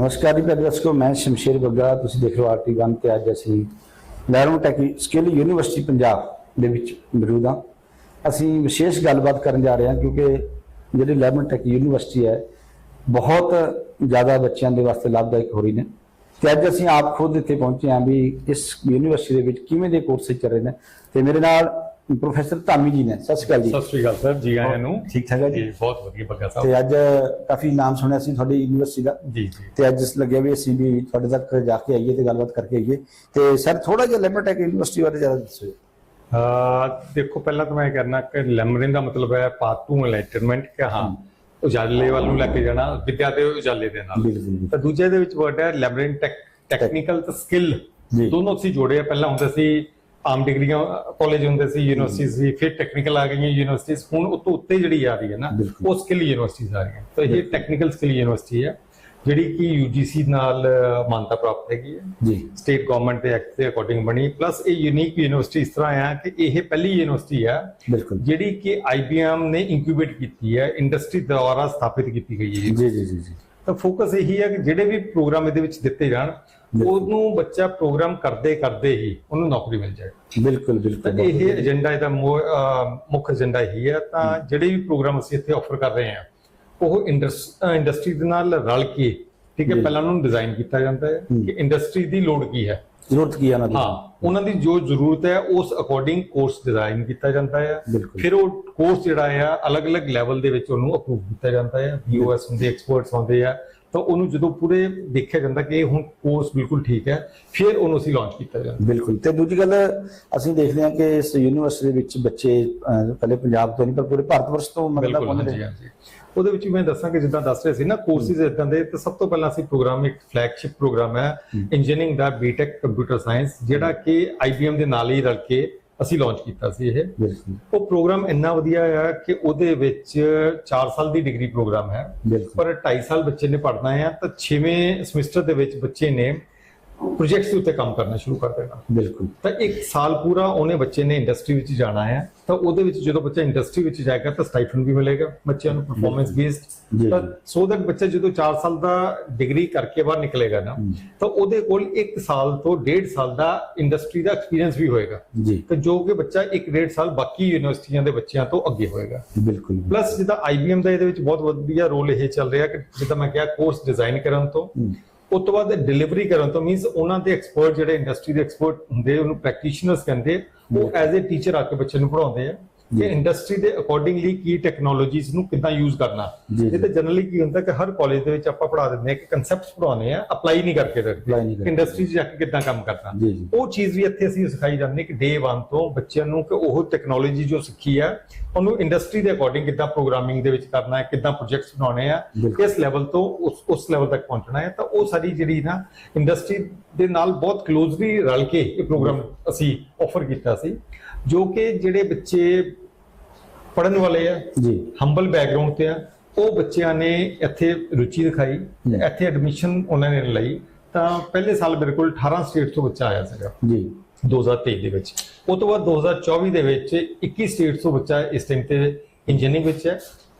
ਨਮਸਕਾਰ ਜੀ ਪਿਆਰੇ ਦਰਸ਼ਕੋ, ਮੈਂ ਸ਼ਮਸ਼ੇਰ ਬੱਗਾ, ਤੁਸੀਂ ਦੇਖ ਰਹੇ ਹੋ ਆਰਟੀ ਵਨ ਤੇ ਅੱਜ ਅਸੀਂ Lamrin tech skill university Punjab ਦੇ ਵਿੱਚ ਮੌਜੂਦ ਹਾਂ। ਅਸੀਂ ਵਿਸ਼ੇਸ਼ ਗੱਲਬਾਤ ਕਰਨ ਜਾ ਰਹੇ ਹਾਂ ਕਿਉਂਕਿ ਜਿਹੜੀ ਲੈਰੋਂ ਟੈਕ ਯੂਨੀਵਰਸਿਟੀ ਹੈ, ਬਹੁਤ ਜ਼ਿਆਦਾ ਬੱਚਿਆਂ ਦੇ ਵਾਸਤੇ ਲਾਭਦਾਇਕ ਹੋ ਰਹੀ ਨੇ। ਤੇ ਅੱਜ ਅਸੀਂ ਆਪ ਖੁਦ ਇੱਥੇ ਪਹੁੰਚੇ ਹਾਂ ਵੀ ਇਸ ਯੂਨੀਵਰਸਿਟੀ ਦੇ ਵਿੱਚ ਕਿਵੇਂ ਦੇ ਕੋਰਸ ਚੱਲ ਰਹੇ ਨੇ। ਤੇ ਮੇਰੇ ਨਾਲ ਪ੍ਰੋਫੈਸਰ ਧਾਮੀ ਜੀ ਨੇ ਸਤਿ ਸ਼੍ਰੀ ਅਕਾਲ ਜੀ। ਸਤਿ ਸ੍ਰੀ ਅਕਾਲ ਸਰ ਜੀ ਆਇਆਂ ਨੂੰ। ਠੀਕ ਠਾਕ ਹੈ ਜੀ? ਬਹੁਤ ਵਧੀਆ ਬੱਗਾ ਸਾਹਿਬ। ਤੇ ਅੱਜ ਕਾਫੀ ਨਾਮ ਸੁਣਿਆ ਸੀ ਤੁਹਾਡੀ ਯੂਨੀਵਰਸਿਟੀ ਦਾ। ਜੀ ਜੀ। ਤੇ ਅੱਜ ਇਸ ਲੱਗਿਆ ਵੀ ਅਸੀਂ ਵੀ ਤੁਹਾਡੇ ਤੱਕ ਜਾ ਕੇ ਆਈਏ ਤੇ ਗੱਲਬਾਤ ਕਰਕੇ ਆਈਏ। ਤੇ ਸਰ ਥੋੜਾ ਜਿਹਾ ਲਿਮਟੈਕ ਯੂਨੀਵਰਸਿਟੀ ਬਾਰੇ ਜ਼ਿਆਦਾ ਦੱਸੋ ਅਹ ਦੇਖੋ ਪਹਿਲਾਂ ਤਾਂ ਮੈਂ ਕਰਨਾ ਕਿ ਲੈਮਰਿਨ ਦਾ ਮਤਲਬ ਹੈ ਪਾਥ ਟੂ ਐਨਲਾਈਟਨਮੈਂਟ ਕਿ ਹਾਂ ਉਜਾਲੇ ਵੱਲ ਨੂੰ ਲੈ ਕੇ ਜਾਣਾ ਵਿਦਿਆ ਦੇ ਉਜਾਲੇ ਦੇ ਨਾਲ। ਤਾਂ ਦੂਜੇ ਦੇ ਵਿੱਚ ਵਰਡ ਹੈ ਲੈਮਰਿਨ ਟੈਕਨੀਕਲ ਤੇ ਸਕਿੱਲ। ਦੋਨੋਂ ਅਸੀਂ ਜੋੜੇ ਆ। ਪਹਿਲਾਂ ਹੁੰਦੇ ਸੀ ਆਮ ਡਿਗਰੀਆਂ ਕਾਲਜ ਹੁੰਦੇ ਸੀ ਯੂਨੀਵਰਸਿਟੀ ਸੀ ਫਿਰ ਟੈਕਨੀਕਲ ਆ ਗਈਆਂ ਯੂਨੀਵਰਸਿਟੀਜ਼ ਹੁਣ ਉਹ ਤੋਂ ਉੱਤੇ ਜਿਹੜੀ ਆ ਰਹੀ ਹੈ ਨਾ। ਉਹ ਸਕਿੱਲ ਯੂਨੀਵਰਸਿਟੀਜ਼ ਆ ਰਹੀਆਂ। ਤਾਂ ਇਹ ਟੈਕਨੀਕਲ ਸਕਿੱਲ ਯੂਨੀਵਰਸਿਟੀ ਹੈ ਜਿਹੜੀ ਕਿ UGC ਨਾਲ ਮਾਨਤਾ ਪ੍ਰਾਪਤ ਹੈਗੀ ਹੈ। ਜੀ। ਸਟੇਟ ਗਵਰਨਮੈਂਟ ਦੇ ਐਕਟ ਦੇ ਅਕੋਰਡਿੰਗ ਬਣੀ ਪਲੱਸ ਇਹ ਯੂਨੀਕ ਯੂਨੀਵਰਸਿਟੀ ਇਸ ਤਰ੍ਹਾਂ ਆ ਕਿ ਇਹ ਪਹਿਲੀ ਯੂਨੀਵਰਸਿਟੀ ਆ ਬਿਲਕੁਲ। ਜਿਹੜੀ ਕਿ IBM ਨੇ ਇਨਕਿਊਬੇਟ ਕੀਤੀ ਹੈ ਇੰਡਸਟਰੀ ਦੁਆਰਾ ਸਥਾਪਿਤ ਕੀਤੀ ਗਈ ਹੈ। ਜੀ ਜੀ ਜੀ ਜੀ। ਤਾਂ ਫੋਕਸ ਇਹੀ ਹੈ ਕਿ ਜਿਹੜੇ ਵੀ ਪ੍ਰੋਗਰਾਮ ਇਹਦੇ ਵਿੱਚ ਦਿੱਤੇ ਜਾਣ ਉਹਨੂੰ ਬੱਚਾ ਪ੍ਰੋਗਰਾਮ ਕਰਦੇ ਕਰਦੇ ਹੀ ਉਹਨੂੰ ਨੌਕਰੀ ਮਿਲ ਜਾਏ। ਬਿਲਕੁਲ ਬਿਲਕੁਲ। ਇਹ ਏਜੰਡਾ ਇਹਦਾ ਮੁੱਖ ਏਜੰਡਾ ਇਹੀ ਹੈ। ਤਾਂ ਜਿਹੜੇ ਵੀ ਪ੍ਰੋਗਰਾਮ ਅਸੀਂ ਇੱਥੇ ਆਫਰ ਕਰ ਰਹੇ ਹਾਂ ਉਹ ਇੰਡਸਟਰੀ ਦੇ ਨਾਲ ਰਲ ਕੇ ਠੀਕ ਹੈ ਪਹਿਲਾਂ ਉਹਨੂੰ ਡਿਜ਼ਾਈਨ ਕੀਤਾ ਜਾਂਦਾ ਹੈ ਕਿ ਇੰਡਸਟਰੀ ਦੀ ਲੋੜ ਕੀ ਹੈ। ਜ਼ਰੂਰਤ ਕੀ ਹੈ ਉਹਨਾਂ ਦੀ? ਹਾਂ ਉਹਨਾਂ ਦੀ ਜੋ ਜ਼ਰੂਰਤ ਹੈ ਉਸ ਅਕੋਰਡਿੰਗ ਕੋਰਸ ਡਿਜ਼ਾਈਨ ਕੀਤਾ ਜਾਂਦਾ ਹੈ। ਫਿਰ ਉਹ ਕੋਰਸ ਜਿਹੜਾ ਹੈ ਅਲੱਗ-ਅਲੱਗ ਲੈਵਲ ਦੇ ਵਿੱਚ ਉਹਨੂੰ ਅਪਰੂਵ ਕੀਤਾ ਜਾਂਦਾ ਹੈ। ਯੂਐਸ ਹੁੰਦੇ ਐਕਸਪਰਟਸ ਹੁੰਦੇ ਆ। ਤਾਂ ਉਹਨੂੰ ਜਦੋਂ ਪੂਰੇ ਦੇਖਿਆ ਜਾਂਦਾ ਕਿ ਇਹ ਹੁਣ ਕੋਰਸ ਬਿਲਕੁਲ ਠੀਕ ਹੈ ਫਿਰ ਉਹਨੂੰ ਅਸੀਂ ਲਾਂਚ ਕੀਤਾ ਜਾਂਦਾ। ਬਿਲਕੁਲ। ਤੇ ਦੂਜੀ ਗੱਲ ਅਸੀਂ ਦੇਖਦੇ ਹਾਂ ਕਿ ਇਸ ਯੂਨੀਵਰਸਿਟੀ ਦੇ ਵਿੱਚ ਬੱਚੇ ਪਹਿਲੇ ਪੰਜਾਬ ਤੋਂ ਨਹੀਂ ਪਰ ਪੂਰੇ ਭਾਰਤ ਵਰਸ਼ ਤੋਂ ਮਤਲਬ ਪਹੁੰਚਦੇ ਹਾਂਜੀ ਹਾਂਜੀ। ਉਹਦੇ ਵਿੱਚ ਵੀ ਮੈਂ ਦੱਸਾਂ ਕਿ ਜਿੱਦਾਂ ਦੱਸ ਰਹੇ ਸੀ ਨਾ ਕੋਰਸਿਸ ਇਦਾਂ ਦੇ ਤਾਂ ਸਭ ਤੋਂ ਪਹਿਲਾਂ ਅਸੀਂ ਪ੍ਰੋਗਰਾਮ ਇੱਕ ਫਲੈਗਸ਼ਿਪ ਪ੍ਰੋਗਰਾਮ ਹੈ ਇੰਜੀਨੀਅਰਿੰਗ ਦਾ ਬੀਟੈਕ ਕੰਪਿਊਟਰ ਸਾਇੰਸ ਜਿਹੜਾ ਕਿ IBM ਦੇ ਨਾਲ ਹੀ ਰਲ ਕੇ ਅਸੀਂ ਲਾਂਚ ਕੀਤਾ ਸੀ ਇਹ। ਉਹ ਪ੍ਰੋਗਰਾਮ ਇੰਨਾ ਵਧੀਆ ਆ ਕਿ ਉਹਦੇ ਵਿੱਚ 4 ਸਾਲ ਦੀ ਡਿਗਰੀ ਪ੍ਰੋਗਰਾਮ ਹੈ। ਪਰ 2.5 ਸਾਲ ਬੱਚੇ ਨੇ ਪੜ੍ਹਨਾ ਹੈ ਤਾਂ 6ਵੇਂ ਸਮੈਸਟਰ ਦੇ ਵਿੱਚ ਬੱਚੇ ਨੇ ਪ੍ਰੋਜੈਕਟਸ ਉੱਤੇ ਕੰਮ ਕਰਨਾ ਸ਼ੁਰੂ ਕਰ ਦੇਣਾ। ਬਿਲਕੁਲ। ਤਾਂ ਇੱਕ ਸਾਲ ਪੂਰਾ ਉਹਨੇ ਬੱਚੇ ਨੇ ਇੰਡਸਟਰੀ ਵਿੱਚ ਜਾਣਾ ਹੈ। ਤਾਂ ਉਹਦੇ ਵਿੱਚ ਜਦੋਂ ਬੱਚਾ ਇੰਡਸਟਰੀ ਵਿੱਚ ਜਾਏਗਾ ਤਾਂ ਸਟਾਈਫਨ ਵੀ ਮਿਲੇਗਾ ਬੱਚਿਆਂ ਨੂੰ ਪਰਫਾਰਮੈਂਸ। ਬੇਸਡ ਤਾਂ ਸੋ ਦੈਟ ਬੱਚਾ ਜਦੋਂ 4 ਸਾਲ ਦਾ ਡਿਗਰੀ ਕਰਕੇ ਬਾਹਰ ਨਿਕਲੇਗਾ ਨਾ ਤਾਂ ਉਹਦੇ ਕੋਲ 1 ਸਾਲ ਤੋਂ 1.5 ਸਾਲ ਦਾ ਇੰਡਸਟਰੀ ਦਾ ਐਕਸਪੀਰੀਅੰਸ ਵੀ ਹੋਏਗਾ। ਤੇ ਜੋ ਕਿ ਬੱਚਾ 1.5 ਸਾਲ ਬਾਕੀ ਯੂਨੀਵਰਸਿਟੀਆਂ ਦੇ ਬੱਚਿਆਂ ਤੋਂ ਅੱਗੇ ਹੋਏਗਾ। ਬਿਲਕੁਲ। ਪਲੱਸ ਜਿੱਦਾਂ IBM ਦਾ ਇਹਦੇ ਵਿੱਚ ਬਹੁਤ ਵਧੀਆ ਰੋਲ ਇਹ ਚੱਲ ਰਿਹਾ ਕਿ ਜਿੱਦਾਂ ਮੈਂ ਕਿਹਾ ਕੋਰਸ ਡਿਜ਼ਾਈਨ ਕਰਨ ਤੋਂ ਉਸ ਤੋਂ ਬਾਅਦ ਡਿਲੀਵਰੀ ਕਰਨ ਤੋਂ ਮੀਨਸ ਉਹਨਾਂ ਦੇ ਐਕਸਪਰਟ ਜਿਹੜੇ ਇੰਡਸਟਰੀ ਦੇ ਐਕਸਪਰਟ ਹੁੰਦੇ ਉਹਨੂੰ ਪ੍ਰੈਕਟੀਸ਼ਨਰਸ ਕਹਿੰਦੇ ਉਹ ਐਜ਼ ਅ ਟੀਚਰ ਆ ਕੇ ਬੱਚੇ ਨੂੰ ਪੜਾਉਂਦੇ ਆ। ਕਿ ਇੰਡਸਟਰੀ ਦੇ ਅਕੋਰਡਿੰਗਲੀ ਕੀ ਟੈਕਨੋਲੋਜੀਜ਼ ਨੂੰ ਕਿੱਦਾਂ ਯੂਜ਼ ਕਰਨਾ। ਇਹ ਤਾਂ ਜਨਰਲੀ ਕੀ ਹੁੰਦਾ ਕਿ ਹਰ ਕਾਲਜ ਦੇ ਵਿੱਚ ਆਪਾਂ ਪੜਾ ਦਿੰਦੇ ਆ ਕਿ ਕਨਸੈਪਟਸ ਪੜਾਉਣੇ ਆ ਅਪਲਾਈ ਨਹੀਂ ਕਰਕੇ ਕਰਕੇ। ਇੰਡਸਟਰੀ 'ਚ ਜਾ ਕੇ ਕਿੱਦਾਂ ਕੰਮ ਕਰਨਾ। ਉਹ ਚੀਜ਼ ਵੀ ਇੱਥੇ ਅਸੀਂ ਸਿਖਾਈ ਜਾਂਦੀ ਕਿ ਡੇ 1 ਤੋਂ ਬੱਚਿਆਂ ਨੂੰ ਕਿ ਉਹ ਟੈਕਨੋਲੋਜੀ ਜੋ ਸਿੱਖੀ ਆ ਉਹਨੂੰ ਇੰਡਸਟਰੀ ਦੇ ਅਕੋਰਡਿੰਗ ਕਿੱਦਾਂ ਪ੍ਰੋਗਰਾਮਿੰਗ ਦੇ ਵਿੱਚ ਕਰਨਾ ਹੈ ਕਿੱਦਾਂ ਪ੍ਰੋਜੈਕਟਸ ਬਣਾਉਣੇ ਆ। ਕਿਸ ਲੈਵਲ ਤੋਂ ਉਸ ਉਸ ਲੈਵਲ ਤੱਕ ਪਹੁੰਚਣਾ ਹੈ। ਤਾਂ ਉਹ ਸਾਰੀ ਜਿਹੜੀ ਨਾ ਇੰਡਸਟਰੀ ਦੇ ਨਾਲ ਬਹੁਤ ਕਲੋਜ਼ਲੀ ਰਲ ਕੇ ਇਹ ਪ੍ਰੋਗਰਾਮ ਅਸੀਂ ਆਫਰ ਕੀਤਾ ਸੀ ਜੋ ਕਿ ਜਿਹੜੇ ਬੱਚੇ ਪੜਨ ਵਾਲੇ ਆ ਜੀ। ਹੰਬਲ ਬੈਕਗ੍ਰਾਉਂਡ ਤੇ ਆ ਉਹ ਬੱਚਿਆਂ ਨੇ ਇੱਥੇ ਰੁਚੀ ਦਿਖਾਈ ਇੱਥੇ ਐਡਮਿਸ਼ਨ ਉਹਨਾਂ ਨੇ ਲਈ। ਤਾਂ ਪਹਿਲੇ ਸਾਲ ਮੇਰੇ ਕੋਲ 18 ਸਟੇਟ ਤੋਂ ਬੱਚਾ ਆਇਆ ਸੀਗਾ। ਜੀ। 2023 ਦੇ ਵਿੱਚ। ਉਹ ਤੋਂ ਬਾਅਦ 2024 ਦੇ ਵਿੱਚ 21 ਸਟੇਟਸ ਤੋਂ ਬੱਚਾ ਇਸ ਟਾਈਮ ਤੇ ਇੰਜੀਨੀਅਰਿੰਗ ਵਿੱਚ ਹੈ।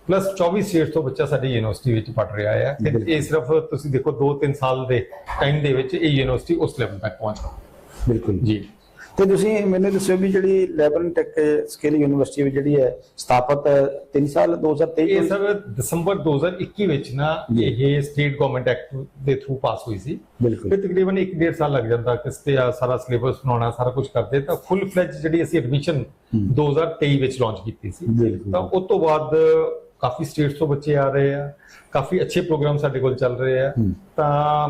ਪਲੱਸ 24 ਸਟੇਟਸ ਤੋਂ ਬੱਚਾ ਸਾਡੀ ਯੂਨੀਵਰਸਿਟੀ ਵਿੱਚ ਪੜ ਰਿਹਾ ਹੈ ਤੇ ਬਿਲਕੁਲ। ਇਹ ਸਿਰਫ ਤੁਸੀਂ ਦੇਖੋ 2-3 ਸਾਲ ਦੇ ਟਾਈਮ ਦੇ ਵਿੱਚ ਇਹ ਯੂਨੀਵਰਸਿਟੀ ਉਸ ਲੈਵਲ ਤੱਕ ਪਹੁੰਚ ਗਈ ਬਿਲਕੁਲ। ਜੀ। ਤੇ ਤੁਸੀਂ ਮੈਨੂੰ ਦੱਸਿਓ ਵੀ ਜਿਹੜੀ ਲੈਬਰਨ ਟੈਕ ਸਕਿੱਲ ਯੂਨੀਵਰਸਿਟੀ ਵੀ ਜਿਹੜੀ ਹੈ ਸਥਾਪਿਤ 3 ਸਾਲ 2023 ਇਹ ਤੋਂ- ਸਰ ਦਸੰਬਰ 2021 ਵਿੱਚ ਨਾ। ਇਹ ਸਟੇਟ ਗਵਰਨਮੈਂਟ ਐਕਟ ਦੇ ਥਰੂ ਪਾਸ ਹੋਈ ਸੀ। ਬਿਲਕੁਲ। ਫਿਰ ਤਕਰੀਬਨ 1.5 ਸਾਲ ਲੱਗ ਜਾਂਦਾ ਕਿਸ ਤੇ ਆ ਸਾਰਾ ਸਿਲੇਬਸ ਬਣਾਉਣਾ ਸਾਰਾ ਕੁਝ ਕਰਦੇ। ਤਾਂ ਫੁੱਲ ਫਲੈਜ ਜਿਹੜੀ ਅਸੀਂ ਐਡਮਿਸ਼ਨ 2023 ਵਿੱਚ ਲਾਂਚ ਕੀਤੀ ਸੀ। ਤਾਂ ਉਸ ਤੋਂ ਬਾਅਦ ਕਾਫੀ ਸਟੇਟਸ ਤੋਂ ਬੱਚੇ ਆ ਰਹੇ ਆ। ਕਾਫੀ ਅੱਛੇ ਪ੍ਰੋਗਰਾਮ ਸਾਡੇ ਕੋਲ ਚੱਲ ਰਹੇ ਆ। ਤਾਂ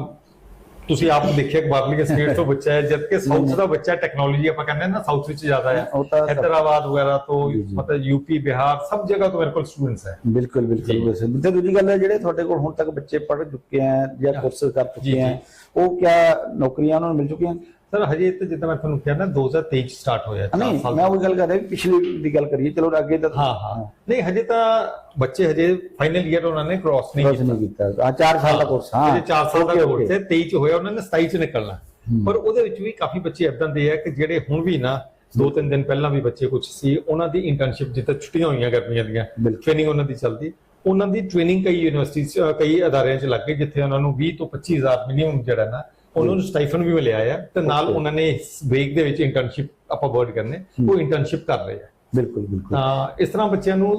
ਤੁਸੀਂ ਆਪ ਦੇਖਿਆ ਕਿ ਬਾਹਰਲੀ ਸਟੇਟ ਤੋਂ ਬੱਚਾ ਹੈ ਜਦ ਕਿ ਸਾਊਥ ਦਾ ਬੱਚਾ ਟੈਕਨੋਲੋਜੀ ਆਪਾਂ ਕਹਿੰਦੇ ਨਾ ਸਾਊਥ ਵਿੱਚ ਜ਼ਿਆਦਾ ਹੈ। ਹੈਦਰਾਬਾਦ ਵਗੈਰਾ ਤੋਂ। ਮਤਲਬ ਯੂਪੀ ਬਿਹਾਰ ਸਭ ਜਗ੍ਹਾ ਤੋਂ ਮੇਰੇ ਕੋਲ ਸਟੂਡੈਂਟਸ ਹੈ। ਬਿਲਕੁਲ ਬਿਲਕੁਲ। ਵੈਸੇ ਤੇ ਦੂਜੀ ਗੱਲ ਹੈ ਜਿਹੜੇ ਤੁਹਾਡੇ ਕੋਲ ਹੁਣ ਤੱਕ ਬੱਚੇ ਪੜ੍ਹ ਚੁੱਕੇ ਆ ਜਾਂ ਕੋਰਸ ਕਰ ਚੁੱਕੇ ਆ ਉਹ ਕਿਆ ਨੌਕਰੀਆਂ ਉਹਨਾਂ ਨੂੰ ਮਿਲ ਚੁੱਕੀਆਂ? ਸਰ ਹਜੇ ਤਾਂ ਜਿੱਦਾਂ ਮੈਂ ਤੁਹਾਨੂੰ ਕਿਹਾ ਨਾ 2023 ਚ ਸਟਾਰਟ ਹੋਇਆ ਚਾਰ ਨਹੀਂ ਸਾਲ ਮੈਂ ਉਹ ਗੱਲ ਕਰ ਰਿਹਾ ਪਿਛਲੀ ਦੀ ਗੱਲ ਕਰੀਏ ਚਲੋ ਅੱਗੇ ਤਾਂ ਹਾਂ ਹਾਂ। ਨਹੀਂ ਹਜੇ ਤਾਂ ਬੱਚੇ ਹਜੇ ਫਾਈਨਲ ਈਅਰ ਉਹਨਾਂ ਨੇ ਕ੍ਰਾਸ ਨਹੀਂ ਕੀਤਾ। ਨਹੀਂ ਕੀਤਾ। ਆ 4 ਸਾਲ ਦਾ ਕੋਰਸ ਹਾਂ। ਜਿਹੜੇ 4 ਸਾਲ ਦਾ ਕੋਰਸ. ਹੈ 23 ਚ ਹੋਇਆ ਉਹਨਾਂ ਨੇ 27 ਚ ਨਿਕਲਣਾ। ਪਰ ਉਹਦੇ ਵਿੱਚ ਵੀ ਕਾਫੀ ਬੱਚੇ ਇਦਾਂ ਦੇ ਆ ਕਿ ਜਿਹੜੇ ਹੁਣ ਵੀ ਨਾ ਦੋ ਤਿੰਨ ਦਿਨ ਪਹਿਲਾਂ ਵੀ ਬੱਚੇ ਕੁਝ ਸੀ ਉਹਨਾਂ ਦੀ ਇੰਟਰਨਸ਼ਿਪ ਜਿੱਦਾਂ ਛੁੱਟੀਆਂ ਹੋਈਆਂ ਗਰਮੀਆਂ ਦੀਆਂ। ਟ੍ਰੇਨਿੰਗ ਉਹਨਾਂ ਦੀ ਚੱਲਦੀ। ਉਹਨਾਂ ਦੀ ਟ੍ਰੇਨਿੰਗ ਕਈ ਯੂਨੀਵਰਸਿਟੀ ਕਈ ਅਦਾਰਿਆਂ 'ਚ ਲੱਗ ਗਈ ਜਿੱਥੇ ਉਹਨਾਂ ਨੂੰ 20 ਤੋਂ 25000 ਮਿਨੀਮਮ ਜਿਹੜਾ ਨਾ ਉਹਨਾਂ ਨੂੰ ਸਟਾਈਫਨ ਵੀ ਮਿਲਿਆ ਆ ਤੇ ਨਾਲ. ਉਹਨਾਂ ਨੇ ਇਸ ਵੀਕ ਦੇ ਵਿੱਚ ਇੰਟਰਨਸ਼ਿਪ ਆਪਾਂ ਵਰਡ ਕਰਨੇ ਉਹ ਇੰਟਰਨਸ਼ਿਪ ਕਰ ਰਹੇ ਆ। ਬਿਲਕੁਲ ਬਿਲਕੁਲ। ਤਾਂ ਇਸ ਤਰ੍ਹਾਂ ਬੱਚਿਆਂ ਨੂੰ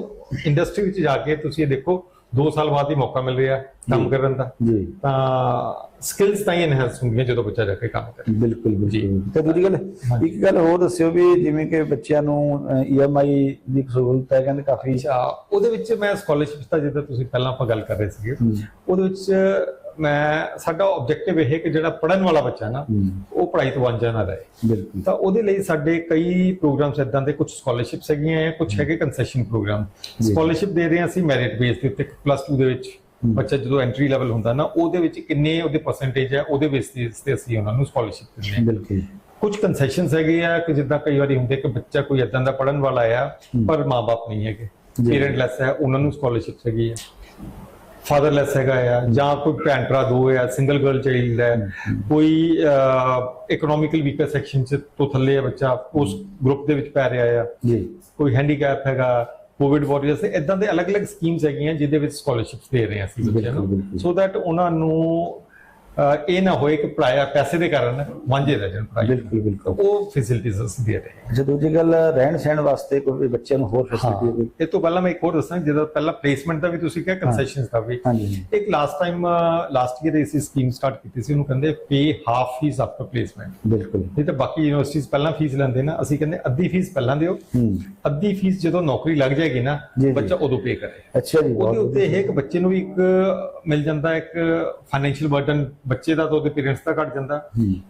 ਇੰਡਸਟਰੀ ਵਿੱਚ ਜਾ ਕੇ ਤੁਸੀਂ ਦੇਖੋ 2 ਸਾਲ ਬਾਅਦ ਹੀ ਮੌਕਾ ਮਿਲ ਰਿਹਾ ਕੰਮ ਕਰਨ ਦਾ। ਜੀ। ਤਾਂ ਸਕਿੱਲਸ ਤਾਂ ਹੀ ਐਨਹਾਂਸ ਹੁੰਦੀਆਂ ਜਦੋਂ ਬੱਚਾ ਜਾ ਕੇ ਕੰਮ ਕਰੇ। ਬਿਲਕੁਲ। ਬਿਲਕੁਲ। ਤੇ ਦੂਜੀ ਗੱਲ ਇੱਕ ਗੱਲ ਹੋਰ ਦੱਸਿਓ ਵੀ ਜਿਵੇਂ ਕਿ ਬੱਚਿਆਂ ਨੂੰ ਈਐਮਆਈ ਦੀ ਇੱਕ ਸਹੂਲਤ ਹੈ ਕਹਿੰਦੇ ਕਾਫੀ ਉਹਦੇ ਵਿੱਚ ਮੈਂ ਸਕਾਲਰਸ਼ਿਪ ਦਾ ਜਿੱਦਾਂ ਤੁਸੀਂ ਪਹਿਲਾਂ ਆਪਾਂ ਗੱਲ ਕਰ ਰਹੇ ਸੀਗੇ। ਉਹਦੇ ਵਿੱਚ ਮੈਂ ਸਾਡਾ ਆਬਜੈਕਟਿਵ ਇਹ ਹੈ ਕਿ ਜਿਹੜਾ ਪੜਨ ਵਾਲਾ ਬੱਚਾ ਨਾ ਉਹ ਪੜ੍ਹਾਈ ਤੋਂ ਵਾਂਝਾ ਨਾ ਰਹੇ। ਬਿਲਕੁਲ। ਤਾਂ ਉਹਦੇ ਲਈ ਸਾਡੇ ਕਈ ਪ੍ਰੋਗਰਾਮਸ ਇਦਾਂ ਦੇ ਕੁਝ ਸਕਾਲਰਸ਼ਿਪਸ ਹੈਗੀਆਂ ਹੈ। ਕੁਝ ਹੈਗੇ ਕੰਸੈਸ਼ਨ ਪ੍ਰੋਗਰਾਮ। ਸਕਾਲਰਸ਼ਿਪ ਦੇ ਰਹੇ ਹਾਂ ਅਸੀਂ ਮੈਰਿਟ ਬੇਸ ਦੇ ਉੱਤੇ ਪਲੱਸ 2 ਦੇ ਵਿੱਚ ਬੱਚਾ ਜਦੋਂ ਐਂਟਰੀ ਲੈਵਲ ਹੁੰਦਾ ਨਾ ਉਹਦੇ ਵਿੱਚ ਕਿੰਨੇ ਉਹਦੇ ਪਰਸੈਂਟੇਜ ਹੈ ਉਹਦੇ ਬੇਸ ਤੇ ਅਸੀਂ ਉਹਨਾਂ ਨੂੰ ਸਕਾਲਰਸ਼ਿਪ ਦਿੰਦੇ ਹਾਂ। ਬਿਲਕੁਲ। ਕੁਝ ਕੰਸੈਸ਼ਨਸ ਹੈਗੇ ਆ ਕਿ ਜਿੱਦਾਂ ਕਈ ਵਾਰੀ ਹੁੰਦੇ ਕਿ ਬੱਚਾ ਕੋਈ ਇਦਾਂ ਦਾ ਪੜਨ ਵਾਲਾ ਆ ਪਰ ਮਾਪੇ ਨਹੀਂ ਹੈਗੇ। ਪੇਰੈਂਟਲੈਸ ਹੈ ਉਹਨਾਂ ਨੂੰ ਸਕਾਲਰਸ਼ਿਪ ਹੈਗੀ ਹੈ ਫਾਦਰਲੈਸ ਹੈਗਾ ਆ ਜਾਂ ਕੋਈ ਭੈਣ ਭਰਾ ਦੋ ਹੈ ਸਿੰਗਲ ਗਰਲ ਚਾਈਲਡ ਹੈ ਕੋਈ ਇਕਨੋਮਿਕਲੀ ਵੀਕਰ ਸੈਕਸ਼ਨ ਚ ਤੋਂ ਥੱਲੇ ਹੈ ਬੱਚਾ ਉਸ ਗਰੁੱਪ ਦੇ ਵਿੱਚ ਪੈ ਰਿਹਾ ਆ। ਜੀ। ਕੋਈ ਹੈਂਡੀਕੈਪ ਹੈਗਾ ਕੋਵਿਡ ਵਾਰੀਅਰਸ ਇਦਾਂ ਦੇ ਅਲੱਗ-ਅਲੱਗ ਸਕੀਮਸ ਹੈਗੀਆਂ ਜਿਹਦੇ ਵਿੱਚ ਸਕਾਲਰਸ਼ਿਪਸ ਦੇ ਰਹੇ ਹਾਂ ਅਸੀਂ ਬੱਚਿਆਂ ਨੂੰ। ਸੋ ਦੈਟ ਉਹਨਾਂ ਨੂੰ ਇਹ ਨਾ ਹੋਏ ਕਿ ਪੜਾਇਆ ਪੈਸੇ ਦੇ ਕਾਰਨ ਵਾਂਝੇ ਰਹਿ ਜਾਣ ਪੜਾਈ ਬਿਲਕੁਲ ਬਿਲਕੁਲ। ਉਹ ਫੈਸਿਲਿਟੀਆਂ ਅਸੀਂ ਦੇ ਰਹੇ ਹਾਂ ਦੂਜੀ ਗੱਲ ਰਹਿਣ ਸਹਿਣ ਵਾਸਤੇ ਕੋਈ ਬੱਚਿਆਂ ਨੂੰ ਹੋਰ ਫੈਸਿਲਿਟੀ ਇਹ ਤੋਂ ਪਹਿਲਾਂ ਮੈਂ ਇੱਕ ਹੋਰ ਦੱਸਾਂ ਜਦੋਂ ਪਹਿਲਾਂ ਪਲੇਸਮੈਂਟ ਦਾ ਵੀ ਤੁਸੀਂ ਕਿਹਾ ਕੰਸੈਸ਼ਨਸ ਦਾ ਵੀ। ਇੱਕ ਲਾਸਟ ਟਾਈਮ ਲਾਸਟ ਈਅਰ ਅਸੀਂ ਸਕੀਮ ਸਟਾਰਟ ਕੀਤੀ ਸੀ ਉਹਨੂੰ ਕਹਿੰਦੇ pay half fee after placement ਬਿਲਕੁਲ। ਨਹੀਂ ਤਾਂ ਬਾਕੀ ਯੂਨੀਵਰਸਿਟੀਜ਼ ਪਹਿਲਾਂ ਫੀਸ ਲੈਂਦੇ ਨਾ ਅਸੀਂ ਕਹਿੰਦੇ ਅੱਧੀ ਫੀਸ ਪਹਿਲਾਂ ਦਿਓ। ਅੱਧੀ ਫੀਸ ਜਦੋਂ ਨੌਕਰੀ ਲੱਗ ਜਾਏਗੀ ਨਾ। ਬੱਚਾ ਉਦੋਂ ਪੇ ਕਰੇ। ਅੱਛਾ ਜੀ ਉਹਦੇ ਉੱਤੇ ਇਹ ਕਿ ਬੱਚੇ ਨੂੰ ਵੀ ਇੱਕ ਮਿਲ ਜਾਂਦਾ ਇੱਕ ਫਾਈਨੈਂਸ਼ੀਅਲ ਬਰਡਨ ਬੱਚੇ ਦਾ ਤਾਂ ਉਹਦੇ ਪੇਰੈਂਟਸ ਦਾ ਘਟ ਜਾਂਦਾ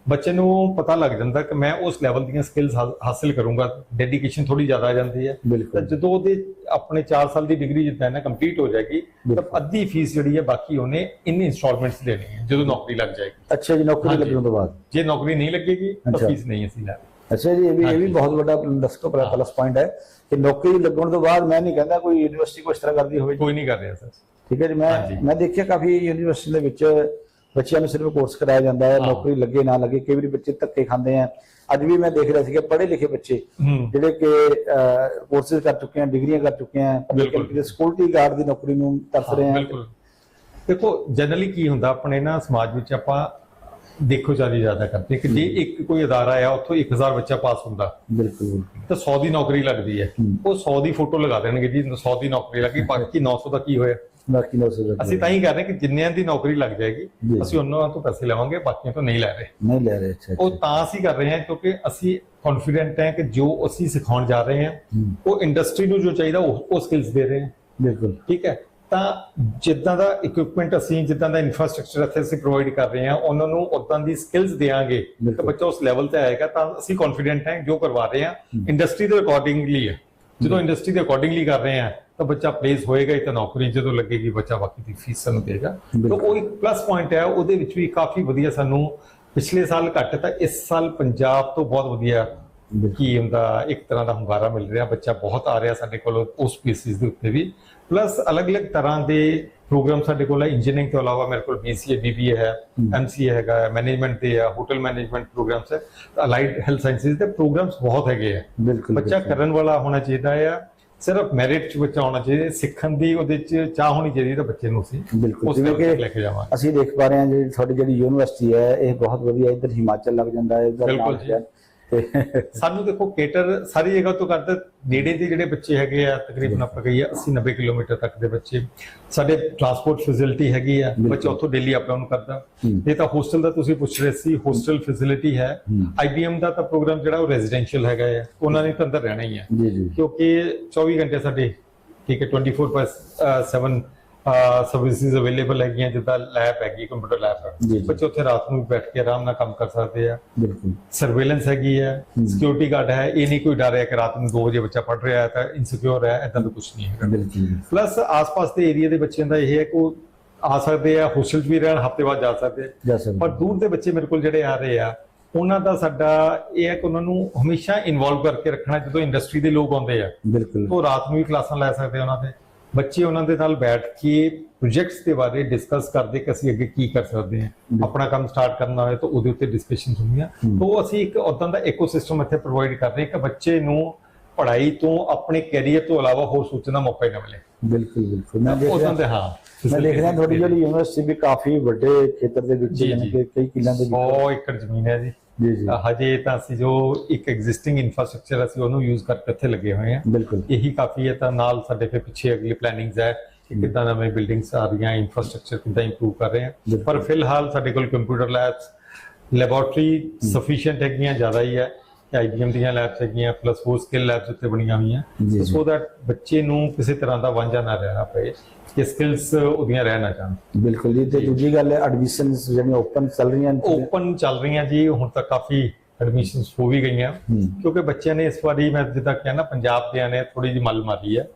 ਬੱਚੇ ਨੂੰ ਪਤਾ ਲੱਗ ਜਾਂਦਾ ਕਿ ਮੈਂ ਉਸ ਲੈਵਲ ਦੀਆਂ ਸਕਿੱਲਸ ਹਾਸਲ ਕਰੂੰਗਾ ਡੈਡੀਕੇਸ਼ਨ ਥੋੜੀ ਜ਼ਿਆਦਾ ਆ ਜਾਂਦੀ ਹੈ ਤਾਂ ਜਦੋਂ ਉਹਦੇ ਆਪਣੇ 4 ਸਾਲ ਦੀ ਡਿਗਰੀ ਜਿੱਦਾਂ ਨਾ ਕੰਪਲੀਟ ਹੋ ਜਾਏਗੀ ਤਾਂ। ਅੱਧੀ ਫੀਸ ਜਿਹੜੀ ਹੈ ਬਾਕੀ ਉਹਨੇ ਇਨ ਇਨਸਟਾਲਮੈਂਟਸ ਦੇਣੀ ਹੈ ਜਦੋਂ ਨੌਕਰੀ ਲੱਗ ਜਾਏਗੀ ਅੱਛਾ ਜੀ ਨੌਕਰੀ। ਲੱਗਣ ਤੋਂ ਬਾਅਦ ਜੇ ਨੌਕਰੀ ਨਹੀਂ ਲੱਗੇਗੀ ਤਾਂ। ਫੀਸ ਨਹੀਂ ਅਸੀਂ ਲੈਣੀ ਅੱਛਾ ਜੀ ਇਹ ਵੀ ਇਹ ਵੀ। ਬਹੁਤ ਵੱਡਾ ਦਸਤੋ ਪਲੱਸ ਪੁਆਇੰਟ ਹੈ ਕਿ ਨੌਕਰੀ ਲੱਗਣ ਤੋਂ ਬਾਅਦ ਮੈਂ ਨਹੀਂ ਕਹਿੰਦਾ ਕੋਈ ਯੂਨੀਵਰਸਿਟੀ ਕੋਈ ਇਸ ਤਰ੍ਹਾਂ ਕਰਦੀ ਹੋਵੇ ਕੋਈ ਨਹੀਂ ਕਰ ਰਿਹਾ ਸਰ ਠੀਕ ਹੈ ਜੀ ਮੈਂ। ਮੈਂ ਦੇਖਿਆ ਕਾਫੀ ਯੂਨੀਵਰਸਿਟੀ ਦੇ ਵਿੱਚ ਬੱਚਿਆਂ ਨੂੰ ਸਿਰਫ ਕੋਰਸ ਕਰਾਇਆ ਜਾਂਦਾ ਹੈ। ਨੌਕਰੀ ਲੱਗੇ ਨਾ ਲੱਗੇ ਕਈ ਵਾਰੀ ਬੱਚੇ ਧੱਕੇ ਖਾਂਦੇ ਆ। ਅੱਜ ਵੀ ਮੈਂ ਦੇਖ ਰਿਹਾ ਸੀਗਾ ਪੜ੍ਹੇ ਲਿਖੇ ਬੱਚੇ ਜਿਹੜੇ ਕਿ ਕੋਰਸਿਸ ਕਰ ਚੁੱਕੇ ਆ ਡਿਗਰੀਆਂ ਕਰ ਚੁੱਕੇ ਆ। ਕਿਤੇ ਸਿਕਿਉਰਿਟੀ ਗਾਰਡ ਦੀ ਨੌਕਰੀ ਨੂੰ ਤਰਸ ਰਹੇ ਆ। ਦੇਖੋ ਜਨਰਲੀ ਕੀ ਹੁੰਦਾ ਆਪਣੇ ਨਾ ਸਮਾਜ ਵਿੱਚ ਆਪਾਂ ਦੇਖੋ ਚਾਲੀ ਜ਼ਿਆਦਾ ਕਰਦੇ ਕਿ ਜੇ ਇੱਕ ਕੋਈ ਅਦਾਰਾ ਆ ਉੱਥੋਂ 1000 ਬੱਚਾ ਪਾਸ ਹੁੰਦਾ। ਬਿਲਕੁਲ ਤਾਂ 100 ਦੀ ਨੌਕਰੀ ਲੱਗਦੀ ਹੈ। ਹੂੰ। ਉਹ 100 ਦੀ ਫੋਟੋ ਲਗਾ ਦੇਣਗੇ ਜੀ 100 ਦੀ ਨੌਕਰੀ ਲੱਗੀ ਬਾਕੀ 900 ਦਾ ਕੀ ਹੋਇਆ? ਬਾਕੀ ਨੌ ਸੌ ਅਸੀਂ ਤਾਂ ਹੀ ਕਹਿ ਰਹੇ ਕਿ ਜਿੰਨਿਆਂ ਦੀ ਨੌਕਰੀ ਲੱਗ ਜਾਏਗੀ। ਅਸੀਂ ਉਹਨਾਂ ਤੋਂ ਪੈਸੇ ਲਵਾਂਗੇ ਬਾਕੀਆਂ ਤੋਂ ਨਹੀਂ ਲੈ ਰਹੇ। ਨਹੀਂ ਲੈ ਰਹੇ ਅੱਛਾ ਉਹ। ਤਾਂ ਅਸੀਂ ਕਰ ਰਹੇ ਹਾਂ ਕਿਉਂਕਿ ਅਸੀਂ ਕੌਨਫੀਡੈਂਟ ਹਾਂ ਕਿ ਜੋ ਅਸੀਂ ਸਿਖਾਉਣ ਜਾ ਰਹੇ ਹਾਂ ਉਹ ਇੰਡਸਟਰੀ ਨੂੰ ਜੋ ਚਾਹੀਦਾ ਉਹ ਉਹ ਸਕਿੱਲਸ ਦੇ ਰਹੇ ਹਾਂ। ਬਿਲਕੁਲ। ਠੀਕ ਹੈ? ਤਾਂ ਜਿੱਦਾਂ ਦਾ ਇਕਵਿਪਮੈਂਟ ਅਸੀਂ ਜਿੱਦਾਂ ਦਾ ਇਨਫਰਾਸਟ੍ਰਕਚਰ ਇੱਥੇ ਅਸੀਂ ਪ੍ਰੋਵਾਈਡ ਕਰ ਰਹੇ ਹਾਂ ਉਹਨਾਂ ਨੂੰ ਉਦਾਂ ਦੀ ਸਕਿੱਲਸ ਦੇਾਂਗੇ ਤਾਂ। ਬੱਚਾ ਉਸ ਲੈਵਲ ਤੇ ਆਏਗਾ ਤਾਂ ਅਸੀਂ ਕੌਨਫੀਡੈਂਟ ਹਾਂ ਜੋ ਕਰਵਾ ਰਹੇ ਹਾਂ। ਇੰਡਸਟਰੀ ਦੇ ਅਕੋਰਡਿੰਗਲੀ ਹੈ। ਜਦੋਂ ਇੰਡਸਟਰੀ ਦੇ ਅਕੋਰਡਿੰਗਲੀ ਕਰ ਰਹੇ ਹਾਂ ਤਾਂ ਬੱਚਾ ਪਲੇਸ ਹੋਏਗਾ ਹੀ ਤਾਂ ਨੌਕਰੀ ਜਦੋਂ ਲੱਗੇਗੀ ਬੱਚਾ ਬਾਕੀ ਦੀ ਫੀਸ ਸਾਨੂੰ ਦੇਗਾ ਤਾਂ। ਉਹ ਇੱਕ ਪਲੱਸ ਪੁਆਇੰਟ ਹੈ ਉਹਦੇ ਵਿੱਚ ਵੀ ਕਾਫੀ ਵਧੀਆ ਸਾਨੂੰ ਪਿਛਲੇ ਸਾਲ ਘੱਟ ਤਾਂ ਇਸ ਸਾਲ ਪੰਜਾਬ ਤੋਂ ਬਹੁਤ ਵਧੀਆ। ਕੀ ਹੁੰਦਾ ਇੱਕ ਤਰ੍ਹਾਂ ਦਾ ਹੁੰਗਾਰਾ ਮਿਲ ਰਿਹਾ ਬੱਚਾ ਬਹੁਤ ਆ ਰਿਹਾ ਸਾਡੇ ਕੋਲ ਉਸ ਪੀਸਿਸ ਦੇ ਉੱਤੇ ਵੀ ਪਲੱਸ ਅਲੱਗ-ਅਲੱਗ ਤਰ੍ਹਾਂ ਦੇ ਪ੍ਰੋਗਰਾਮ ਸਾਡੇ ਕੋਲ ਹੈ ਇੰਜੀਨੀਅਰਿੰਗ ਤੋਂ ਇਲਾਵਾ ਮੇਰੇ ਕੋਲ BCA BBA ਹੈ MCA ਹੈਗਾ ਮੈਨੇਜਮੈਂਟ ਦੇ ਹੈ ਹੋਟਲ ਮੈਨੇਜਮੈਂਟ ਪ੍ਰੋਗਰਾਮਸ ਹੈ ਅਲਾਈਡ ਹੈਲਥ ਸਾਇੰਸਿਸ ਦੇ ਪ੍ਰੋਗਰਾਮਸ ਬਹੁਤ ਹੈਗੇ ਆ ਬਿਲਕੁਲ ਬੱਚਾ। ਕਰਨ ਵਾਲਾ ਹੋਣਾ ਚਾਹੀਦਾ ਆ ਸਿਰਫ ਮੈਰਿਟ ਚ ਬੱਚਾ ਹੋਣਾ ਚਾਹੀਦਾ ਸਿੱਖਣ ਦੀ ਉਹਦੇ ਚ ਚਾਹ ਹੋਣੀ ਚਾਹੀਦੀ ਤਾਂ ਬੱਚੇ ਨੂੰ ਅਸੀਂ ਬਿਲਕੁਲ ਉਸ ਜਿਵੇਂ ਕਿ ਲੈ ਕੇ ਜਾਵਾਂਗੇ ਅਸੀਂ ਦੇਖ ਪਾ ਰਹੇ ਹਾਂ ਜਿਹੜੀ ਤੁਹਾਡੀ ਜਿਹੜੀ ਯੂਨੀਵਰਸਿਟੀ ਹੈ ਇਹ ਬਹੁਤ ਵਧੀਆ ਇੱਧਰ ਹਿਮਾਚਲ ਲੱਗ ਜਾਂਦਾ ਹੈ ਇੱਧਰ ਬਿਲਕੁਲ ਜੀ। ਸਾਨੂੰ ਦੇਖੋ ਕੇਟਰ ਸਾਰੀ ਜਗ੍ਹਾ ਤੋਂ ਕਰਦਾ ਨੇੜੇ ਦੇ ਜਿਹੜੇ ਬੱਚੇ ਹੈਗੇ ਆ ਤਕਰੀਬਨ ਆਪਾਂ ਕਹੀਏ 80 90 ਕਿਲੋਮੀਟਰ ਤੱਕ ਦੇ ਬੱਚੇ। ਸਾਡੇ ਟਰਾਂਸਪੋਰਟ ਫੈਸਿਲਿਟੀ ਹੈਗੀ ਆ ਬੱਚਾ ਉੱਥੋਂ ਦਿੱਲੀ ਅਪ ਡਾਊਨ ਕਰਦਾ। ਇਹ ਤਾਂ ਹੋਸਟਲ ਦਾ ਤੁਸੀਂ ਪੁੱਛ ਰਹੇ ਸੀ ਹੋਸਟਲ ਫੈਸਿਲਿਟੀ ਹੈ। IBM ਦਾ ਤਾਂ ਪ੍ਰੋਗਰਾਮ ਜਿਹੜਾ ਉਹ ਰੈਜ਼ੀਡੈਂਸ਼ੀਅਲ ਹੈਗਾ ਆ ਉਹਨਾਂ ਨੇ ਤਾਂ ਅੰਦਰ ਰਹਿਣਾ ਹੀ ਜੀ ਕਿਉਂਕਿ 24 ਘੰਟੇ ਸਾਡੇ ਠੀਕ ਹੈ 24/7 ਸਰਵਿਸਿਜ਼ ਅਵੇਲੇਬਲ ਹੈਗੀਆਂ ਜਿੱਦਾਂ ਲੈਬ ਹੈਗੀ ਕੰਪਿਊਟਰ ਲੈਬ। ਬੱਚੇ ਉੱਥੇ ਰਾਤ ਨੂੰ ਬੈਠ ਕੇ ਆਰਾਮ ਨਾਲ ਕੰਮ ਕਰ ਸਕਦੇ ਆ। ਬਿਲਕੁਲ। ਸਰਵੇਲੈਂਸ ਹੈਗੀ ਹੈ। ਸਿਕਿਉਰਿਟੀ ਗਾਰਡ ਹੈ ਇਹ ਨਹੀਂ ਕੋਈ ਡਰ ਹੈ ਕਿ ਰਾਤ ਨੂੰ 2 ਵਜੇ ਬੱਚਾ ਪੜ ਰਿਹਾ ਹੈ ਤਾਂ ਇਨਸਿਕਿਉਰ ਹੈ ਇਦਾਂ ਦਾ ਕੁਝ ਨਹੀਂ ਹੈਗਾ। ਬਿਲਕੁਲ ਪਲੱਸ ਆਸ-ਪਾਸ ਦੇ ਏਰੀਆ ਦੇ ਬੱਚਿਆਂ ਦਾ ਇਹ ਹੈ ਕਿ ਉਹ ਆ ਸਕਦੇ ਆ ਹੋਸਟਲ 'ਚ ਵੀ ਰਹਿਣ ਹਫ਼ਤੇ ਬਾਅਦ ਜਾ ਸਕਦੇ ਪਰ ਦੂਰ ਦੇ ਬੱਚੇ ਮੇਰੇ ਕੋਲ ਜਿਹੜੇ ਆ ਰਹੇ ਆ ਉਹਨਾਂ ਦਾ ਸਾਡਾ ਇਹ ਹੈ ਕਿ ਉਹਨਾਂ ਨੂੰ ਹਮੇਸ਼ਾ ਇਨਵੋਲਵ ਕਰਕੇ ਰੱਖਣਾ ਜਦੋਂ ਇੰਡਸਟਰੀ ਦੇ ਲੋਕ ਆਉਂਦੇ ਆ। ਬਿਲਕੁਲ। ਉਹ ਰਾਤ ਨੂੰ ਵੀ ਕਲਾਸਾਂ ਲੈ ਸਕਦੇ ਉਹਨਾਂ ਦੇ। ਬੱਚੇ ਉਹਨਾਂ ਦੇ ਨਾਲ ਬੈਠ ਕੇ ਪ੍ਰੋਜੈਕਟਸ ਦੇ ਬਾਰੇ ਡਿਸਕਸ ਕਰਦੇ ਕਿ ਅਸੀਂ ਅੱਗੇ ਕੀ ਕਰ ਸਕਦੇ ਹਾਂ। ਆਪਣਾ ਕੰਮ ਸਟਾਰਟ ਕਰਨਾ ਹੋਵੇ ਤਾਂ ਉਹਦੇ ਉੱਤੇ ਡਿਸਕਸ਼ਨ ਹੁੰਦੀਆਂ। ਤਾਂ ਉਹ ਅਸੀਂ ਇੱਕ ਉਦਾਂ ਦਾ ਇਕੋਸਿਸਟਮ ਇੱਥੇ ਪ੍ਰੋਵਾਈਡ ਕਰ ਰਹੇ ਕਿ ਬੱਚੇ ਨੂੰ ਪੜ੍ਹਾਈ ਤੋਂ ਆਪਣੇ ਕੈਰੀਅਰ ਤੋਂ ਇਲਾਵਾ ਹੋਰ ਸੋਚਣ ਦਾ ਮੌਕਾ ਹੀ ਨਾ ਮਿਲੇ। ਬਿਲਕੁਲ ਬਿਲਕੁਲ। ਮੈਂ ਦੇਖ ਰਿਹਾ ਹਾਂ। ਮੈਂ ਦੇਖ ਰਿਹਾ ਤੁਹਾਡੀ ਜਿਹੜੀ ਯੂਨੀਵਰਸਿਟੀ ਵੀ ਕਾਫੀ ਵੱਡੇ ਖੇਤਰ ਦੇ ਵਿੱਚ ਯਾਨੀ। ਕਿ ਕਈ ਕਿੱਲਿਆਂ ਦੇ 100 ਵਿੱਚ ਏਕੜ ਜ਼ਮੀਨ ਹੈ ਜੀ। ਜੀ ਜੀ। ਹਜੇ ਤਾਂ ਅਸੀਂ ਜੋ ਇੱਕ ਐਗਜ਼ਿਸਟਿੰਗ ਇਨਫਰਾਸਟ੍ਰਕਚਰ ਅਸੀਂ ਉਹਨੂੰ ਯੂਜ਼ ਕਰਕੇ ਇੱਥੇ ਲੱਗੇ ਹੋਏ ਹਾਂ। ਬਿਲਕੁਲ। ਇਹੀ ਕਾਫੀ ਹੈ ਤਾਂ ਨਾਲ ਸਾਡੇ ਫਿਰ ਪਿੱਛੇ ਅਗਲੀ ਪਲੈਨਿੰਗਸ ਹੈ ਕਿ ਕਿੱਦਾਂ ਨਵੇਂ ਬਿਲਡਿੰਗਸ ਆ ਰਹੀਆਂ ਇਨਫਰਾਸਟ੍ਰਕਚਰ ਕਿੱਦਾਂ ਇੰਪਰੂਵ ਕਰ ਰਹੇ ਹਾਂ। ਬਿਲਕੁਲ। ਪਰ ਫਿਲਹਾਲ ਸਾਡੇ ਕੋਲ ਕੰਪਿਊਟਰ ਲੈਬਸ ਲੈਬੋਰਟਰੀ ਸਫੀਸ਼ੀਐਂਟ ਹੈਗੀਆਂ ਜ਼ਿਆਦਾ ਹੀ ਹੈ। ਆਈਬੀਐਮ ਦੀਆਂ ਲੈਬਸ ਹੈਗੀਆਂ ਪਲੱਸ ਹੋਰ ਸਕਿੱਲ ਲੈਬਸ ਉੱਤੇ ਬਣੀਆਂ ਹੋਈਆਂ। ਸੋ ਦੈਟ ਬੱਚੇ ਨੂੰ ਕਿਸੇ ਤਰ੍ਹਾਂ ਦਾ ਵਾਂਝਾ ਨਾ ਰਹਿਣਾ ਪਏ ਕਿ ਸਕਿੱਲਸ ਉਹਦੀਆਂ ਰਹਿ ਨਾ ਜਾਣ। ਬਿਲਕੁਲ ਜੀ। ਤੇ ਦੂਜੀ ਗੱਲ ਹੈ ਐਡਮਿਸ਼ਨਸ ਜਿਹੜੀਆਂ ਓਪਨ ਚੱਲ ਰਹੀਆਂ ਨੇ। ਓਪਨ ਚੱਲ ਰਹੀਆਂ ਜੀ ਹੁਣ ਤੱਕ ਕਾਫੀ ਐਡਮਿਸ਼ਨਸ ਹੋ ਵੀ ਗਈਆਂ। ਕਿਉਂਕਿ ਬੱਚਿਆਂ ਨੇ ਇਸ ਵਾਰੀ ਮੈਂ ਜਿੱਦਾਂ ਕਿਹਾ ਨਾ ਪੰਜਾਬ ਦੇ ਨੇ ਥੋੜੀ ਜਿਹੀ ਮੱਲ ਮਾਰੀ ਹੈ।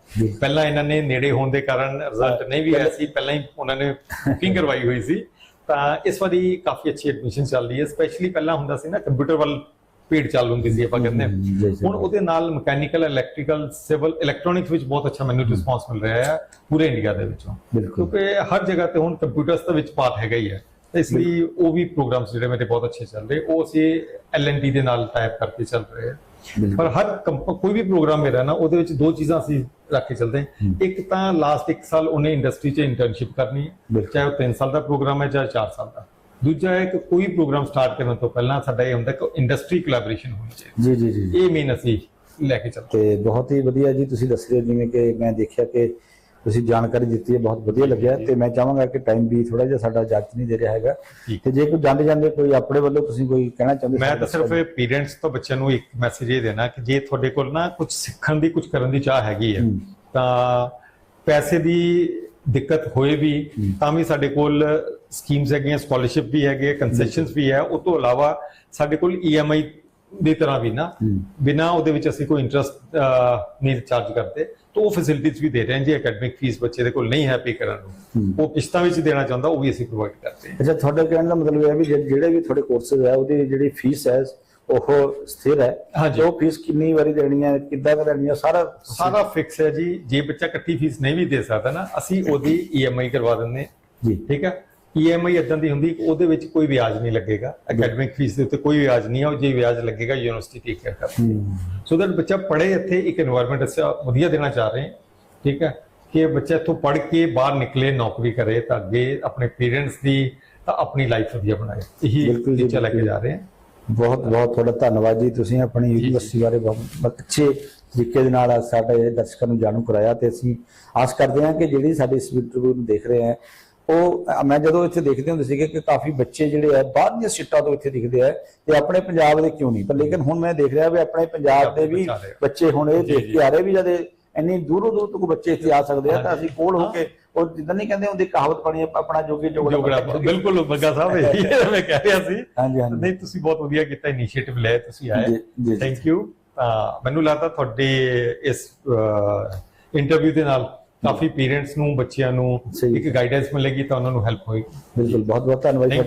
ਪਹਿਲਾਂ ਇਹਨਾਂ ਨੇ ਨੇੜੇ ਹੋਣ ਦੇ ਕਾਰਨ ਰਿਜ਼ਲਟ ਨਹੀਂ ਵੀ ਆਇਆ ਸੀ ਪਹਿਲਾਂ ਹੀ ਉਹਨਾਂ ਨੇ ਬੁਕਿੰਗ ਕਰਵਾਈ ਹੋਈ ਸੀ। ਤਾਂ ਇਸ ਵਾਰੀ ਕਾਫੀ ਅੱਛੀ ਐਡਮਿਸ਼ਨ ਚੱਲ ਰਹੀ ਹੈ। ਸਪੈਸ਼ਲੀ ਪਹਿਲਾਂ ਹੁੰਦਾ ਸੀ ਨਾ ਕੰਪਿਊਟਰ ਵੱਲ ਭੀੜ ਚੱਲ ਹੁੰਦੀ ਸੀ ਆਪਾਂ ਕਹਿੰਦੇ। ਜੀ, ਜੀ। ਹੁਣ ਉਹਦੇ ਨਾਲ ਮਕੈਨੀਕਲ ਇਲੈਕਟ੍ਰੀਕਲ ਸਿਵਲ ਇਲੈਕਟ੍ਰੋਨਿਕਸ ਵਿੱਚ ਬਹੁਤ ਅੱਛਾ ਮੈਨੂੰ ਰਿਸਪਾਂਸ ਮਿਲ ਰਿਹਾ ਹੈ ਪੂਰੇ ਇੰਡੀਆ ਦੇ ਵਿੱਚੋਂ। ਕਿਉਂਕਿ ਹਰ ਜਗ੍ਹਾ ਤੇ ਹੁਣ ਕੰਪਿਊਟਰਸ ਦਾ ਵਿੱਚ ਪਾਰਟ ਹੈਗਾ ਹੀ ਹੈ। ਇਸ ਲਈ ਉਹ ਵੀ ਪ੍ਰੋਗਰਾਮਸ ਜਿਹੜੇ ਮੇਰੇ ਬਹੁਤ ਅੱਛੇ ਚੱਲ ਰਹੇ। ਉਹ ਅਸੀਂ ਐਲਐਨਡੀ ਦੇ ਨਾਲ ਟਾਈਪ ਕਰਕੇ ਚੱਲ ਰਹੇ ਹਾਂ। ਪਰ ਹਰ ਕੋਈ ਵੀ ਪ੍ਰੋਗਰਾਮ ਮੇਰਾ ਨਾ ਉਹਦੇ ਵਿੱਚ ਦੋ ਚੀਜ਼ਾਂ ਅਸੀਂ ਰੱਖ ਕੇ ਚੱਲਦੇ ਹਾਂ। ਇੱਕ ਤਾਂ ਲਾਸਟ 1 ਸਾਲ ਉਹਨੇ ਇੰਡਸਟਰੀ 'ਚ ਇੰਟਰਨਸ਼ਿਪ ਕਰਨੀ ਹੈ। ਚਾਹੇ ਉਹ 3 ਸਾਲ ਦਾ ਪ੍ਰੋਗਰਾਮ ਹੈ ਚਾਹੇ 4 ਸਾਲ ਦਾ। ਦੂਜਾ ਹੈ ਕਿ ਕੋਈ ਪ੍ਰੋਗਰਾਮ ਸਟਾਰਟ ਕਰਨ ਤੋਂ ਪਹਿਲਾਂ ਸਾਡਾ ਇਹ ਹੁੰਦਾ ਕਿ ਇੰਡਸਟਰੀ ਕੋਲੈਬੋਰੇਸ਼ਨ ਹੋਣੀ ਚਾਹੀਦੀ ਜੀ ਜੀ ਜੀ ਇਹ ਮੇਨ ਅਸੀਂ ਲੈ ਕੇ ਚੱਲਦੇ ਤੇ ਬਹੁਤ ਹੀ ਵਧੀਆ ਜੀ ਤੁਸੀਂ ਦੱਸ ਰਹੇ ਜਿਵੇਂ ਕਿ ਮੈਂ ਦੇਖਿਆ ਕਿ ਤੁਸੀਂ ਜਾਣਕਾਰੀ ਦਿੱਤੀ ਹੈ ਬਹੁਤ ਵਧੀਆ ਲੱਗਿਆ ਤੇ ਮੈਂ ਚਾਹਾਂਗਾ ਕਿ ਟਾਈਮ ਵੀ ਥੋੜਾ ਜਿਹਾ ਸਾਡਾ ਇਜਾਜ਼ਤ ਨਹੀਂ ਦੇ ਰਿਹਾ ਹੈਗਾ। ਤੇ ਜੇ ਕੋਈ ਜਾਂਦੇ ਜਾਂਦੇ ਕੋਈ ਆਪਣੇ ਵੱਲੋਂ ਤੁਸੀਂ ਕੋਈ ਕਹਿਣਾ ਚਾਹੁੰਦੇ ਮੈਂ ਤਾਂ ਸਿਰਫ ਪੇਰੈਂਟਸ ਤੋਂ ਬੱਚਿਆਂ ਨੂੰ ਇੱਕ ਮੈਸੇਜ ਇਹ ਦੇਣਾ ਕਿ ਜੇ ਤੁਹਾਡੇ ਕੋਲ ਨਾ ਕੁਝ ਸਿੱਖਣ ਦੀ ਕੁਝ ਕਰਨ ਦੀ ਚਾਹ ਹੈਗੀ ਹੂੰ। ਤਾਂ ਪੈਸੇ ਦੀ ਦਿੱਕਤ ਹੋਏ ਵੀ ਤਾਂ ਵੀ ਸਾਡੇ ਕੋਲ ਸਕੀਮਸ ਹੈਗੀਆਂ ਸਕਾਲਰਸ਼ਿਪ ਵੀ ਹੈਗੇ ਕੰਸੈਸ਼ਨਸ ਵੀ ਹੈ। ਉਹ ਤੋਂ ਇਲਾਵਾ ਸਾਡੇ ਕੋਲ ਈਐਮਆਈ ਦੀ ਤਰ੍ਹਾਂ ਵੀ ਨਾ। ਬਿਨਾ ਉਹਦੇ ਵਿੱਚ ਅਸੀਂ ਕੋਈ ਇੰਟਰਸਟ ਨਹੀਂ ਚਾਰਜ ਕਰਦੇ। ਤਾਂ ਉਹ ਫੈਸਿਲਿਟੀਜ਼ ਵੀ ਦੇ ਰਹੇ ਹਾਂ ਜੇ ਅਕੈਡਮਿਕ ਫੀਸ ਬੱਚੇ ਦੇ ਕੋਲ ਨਹੀਂ ਹੈ ਪੇ ਕਰਨ ਨੂੰ। ਉਹ ਕਿਸ਼ਤਾਂ ਵਿੱਚ ਦੇਣਾ ਚਾਹੁੰਦਾ ਉਹ ਵੀ ਅਸੀਂ ਪ੍ਰੋਵਾਈਡ ਕਰਦੇ ਹਾਂ। ਅੱਛਾ ਤੁਹਾਡੇ ਕਹਿਣ ਦਾ ਮਤਲਬ ਇਹ ਹੈ ਵੀ ਜੇ- ਜਿਹੜੇ ਵੀ ਤੁਹਾਡੇ ਕੋਰਸਸ ਹੈ ਉਹਦੀ ਜਿਹੜੀ ਫੀਸ ਹੈ ਉਹ ਸਥਿਰ ਹੈ। ਉਹ ਫੀਸ ਕਿੰਨੀ ਵਾਰੀ ਦੇਣੀ ਹੈ ਕਿੱਦਾਂ ਦੇਣੀ ਹੈ ਸਾਰਾ ਸਾਰਾ ਫਿਕਸ ਹੈ ਜੀ। ਜੇ ਬੱਚਾ ਇਕੱਠੀ ਫੀਸ ਨਹੀਂ ਵੀ ਦੇ ਸਕਦਾ ਨਾ ਅਸੀਂ ਉਹਦੀ ਈਐਮਆਈ ਕਰਵਾ ਦਿੰਦੇ ਹਾਂ। ਜੀ। ਠੀਕ ਹੈ? ਈਐਮਆਈ ਇਦਾਂ ਦੀ ਹੁੰਦੀ ਉਹਦੇ ਵਿੱਚ ਕੋਈ ਵਿਆਜ ਨਹੀਂ ਲੱਗੇਗਾ। ਅਕੈਡਮਿਕ ਫੀਸ ਦੇ ਉੱਤੇ ਕੋਈ ਵਿਆਜ ਨਹੀਂ ਆ ਜੇ ਵਿਆਜ ਲੱਗੇਗਾ ਯੂਨੀਵਰਸਿਟੀ ਟੇਕ ਕੇਅਰ ਕਰ ਸੋ ਦੈਟ ਬੱਚਾ ਪੜ੍ਹੇ ਇੱਥੇ ਇੱਕ এনवायरमेंट ਅੱਛਾ ਵਧੀਆ ਦੇਣਾ ਚਾਹ ਰਹੇ ਠੀਕ ਹੈ? ਕਿ ਬੱਚਾ ਇੱਥੋਂ ਪੜ੍ਹ ਕੇ ਬਾਹਰ ਨਿਕਲੇ ਨੌਕਰੀ ਕਰੇ ਤਾਂ ਅੱਗੇ ਆਪਣੇ ਪੇਰੈਂਟਸ ਦੀ ਤਾਂ ਆਪਣੀ ਲਾਈਫ ਵਧੀਆ ਬਣਾਏ। ਇਹੀ ਟੀਚਾ ਲੈ ਕੇ ਜਾ ਰਹੇ ਹਾਂ। ਬਹੁਤ ਬਹੁਤ ਤੁਹਾਡਾ ਧੰਨਵਾਦ ਜੀ। ਤੁਸੀਂ ਆਪਣੀ ਯੂਨੀਵਰਸਿਟੀ ਬਾਰੇ ਬਹੁਤ ਅੱਛੇ ਤਰੀਕੇ ਦੇ ਨਾਲ ਸਾਡੇ ਦਰਸ਼ਕਾਂ ਨੂੰ ਜਾਣੂ ਕਰਾਇਆ ਤੇ ਅਸੀਂ ਆਸ ਕਰਦੇ ਹਾਂ ਕਿ ਜਿਹੜੀ ਸਾਡੇ ਇਸ ਵੀਡੀਓ ਨੂੰ ਦੇਖ ਰਹੇ ਹੈ ਉਹ ਮੈਂ ਜਦੋਂ ਇੱਥੇ ਦੇਖਦੇ ਹੁੰਦੇ ਸੀਗੇ ਕਿ ਕਾਫੀ ਬੱਚੇ ਜਿਹੜੇ ਆ ਬਾਹਰ ਦੀਆਂ ਸੀਟਾਂ ਤੋਂ ਇੱਥੇ ਦਿਖਦੇ ਆ ਤੇ ਆਪਣੇ ਪੰਜਾਬ ਦੇ ਕਿਉਂ ਨਹੀਂ? ਪਰ ਲੇਕਿਨ ਹੁਣ ਮੈਂ ਦੇਖ ਰਿਹਾ ਵੀ ਆਪਣੇ ਪੰਜਾਬ ਦੇ ਵੀ ਬੱਚਾ ਹੁਣ ਇਹ ਦੇਖ। ਕੇ ਆ ਰਹੇ ਵੀ ਜਦ ਇੰਨੀ ਦੂਰੋਂ ਦੂਰ ਤੋਂ ਬੱਚੇ ਇੱਥੇ ਆ ਸਕਦੇ ਆ ਤਾਂ ਅਸੀਂ ਕੋਲ ਹੋ ਕੇ ਉਹ ਜਿੱਦਾਂ ਨਹੀਂ ਕਹਿੰਦੇ ਹੁੰਦੀ ਕਹਾਵਤ ਬਣੀ ਆਪਣਾ ਜੋਗੀ ਜੋਗੜਾ ਬਿਲਕੁਲ ਬੱਗਾ ਸਾਹਿਬ ਇਹੀ ਮੈਂ ਕਹਿ ਰਿਹਾ ਸੀ। ਹਾਂਜੀ ਹਾਂਜੀ। ਨਹੀਂ ਤੁਸੀਂ ਬਹੁਤ ਵਧੀਆ ਕੀਤਾ ਇਨੀਸ਼ੀਏਟਿਵ ਲਿਆ ਤੁਸੀਂ ਆਏ। ਥੈਂਕ ਯੂ ਮੈਨੂੰ ਲੱਗਦਾ ਤੁਹਾਡੇ ਇਸ ਇੰਟਰਵਿਊ ਦੇ ਨਾਲ ਕਾਫੀ ਪੇਰੈਂਟਸ ਨੂੰ ਬੱਚਿਆਂ ਨੂੰ ਸਹੀ। ਇੱਕ ਗਾਈਡੈਂਸ ਮਿਲੇਗੀ ਤਾਂ ਉਹਨਾਂ ਨੂੰ ਹੈਲਪ ਹੋਏਗੀ। ਬਿਲਕੁਲ ਬਹੁਤ ਬਹੁਤ ਧੰਨਵਾਦ ਤੁਹਾਡਾ।